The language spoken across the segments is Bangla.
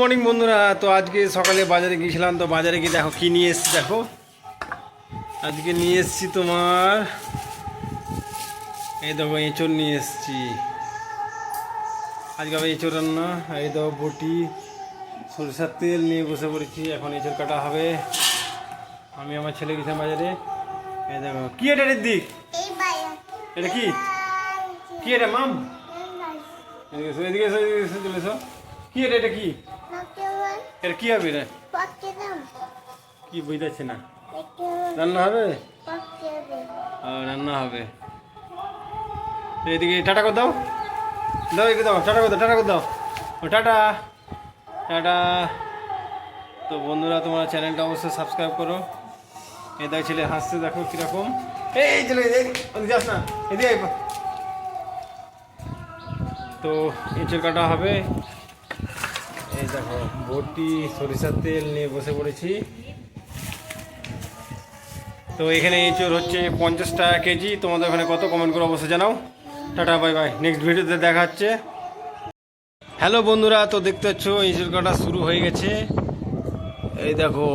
মর্নিং বন্ধুরা। তো আজকে সকালে বাজারে গিয়েছিলাম। তো বাজারে গিয়ে দেখো কি নিয়ে এসেছি দেখো। আজকে নিয়ে এসেছি তোমার এই দেখো এঁচড় নিয়ে এসেছি। আজকে আবার এঁচড় রান্না। এই দেখো বটি সরিষার তেল নিয়ে বসে পড়েছি। এখন এঁচড় কাটা হবে। আমি আমার ছেলে গেছিলাম বাজারে। এই দেখো। কি এটা রে দিক এটা কি? কি এটা মাম? এদিকে এদিকে এসো এদিকে এসো চলে এসো। কি এটা এটা কি? এটা কি হবে পকেদাম কি বুঝতেছে না? রান্না হবে? রান্না হবে। এদিকে টাটা করে দাও। দাও এদিকে দাও টাটা করে দাও টাটা করে দাও। ও টাটা। টাটা। তো বন্ধুরা তোমার চ্যানেলটা অবশ্যই সাবস্ক্রাইব করো। এই দেখো ছেলে হাসতে দেখো কীরকম। এই চলে যাস না এদিকে। তো এঁচড় কাটা হবে। এই দেখো, বটি, সরিষার তেল নিয়ে বসে পড়েছি। তো এখানে এঁচড় হচ্ছে পঞ্চাশ টাকা কেজি। তোমাদের ওখানে কত কমেন্ট করে অবশ্যই জানাও। টাটা বাই বাই নেক্সট ভিডিওতে দেখা হচ্ছে। হ্যালো বন্ধুরা, তো দেখতে পাচ্ছ এঁচড় কাটা শুরু হয়ে গেছে। এই দেখো,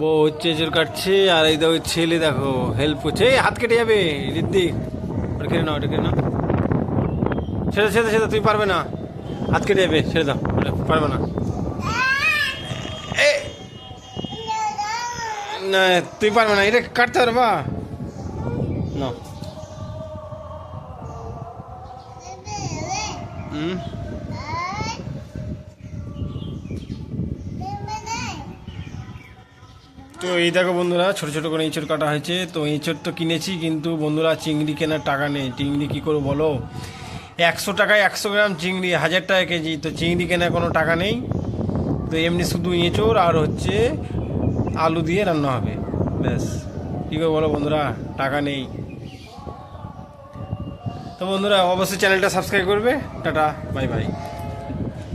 বউ হচ্ছে এঁচড় কাটছে, আর এই দেখো, ছেলে দেখো হেল্প করছে। এই হাত কেটে যাবে ঋদ্দিক ওটা কেটে নাও, ওটা কেটে নাও। ছেড়ে ছেড়ে ছেড়ে তুই পারবে না। কেটে যাবে ছেড়ে দাও। পারবে না। তুই পারবে না, এটা কাটতে পারবা না। তো এই দেখো বন্ধুরা, ছোট ছোট করে ইঁচড় কাটা হয়েছে। তো ইঁচড় তো কিনেছি, কিন্তু বন্ধুরা চিংড়ি কেনার টাকা নেই। চিংড়ি কী করব বলো? একশো টাকায় একশো গ্রাম চিংড়ি, হাজার টাকা কেজি। তো চিংড়ি কেনার কোনো টাকা নেই। তো এমনি শুধু এঁচড় আর হচ্ছে আলু দিয়ে রান্না হবে। ব্যাস। কী করে বলো বন্ধুরা? টাকা নেই। তো বন্ধুরা, অবশ্যই চ্যানেলটা সাবস্ক্রাইব করবে। Tata, bye bye.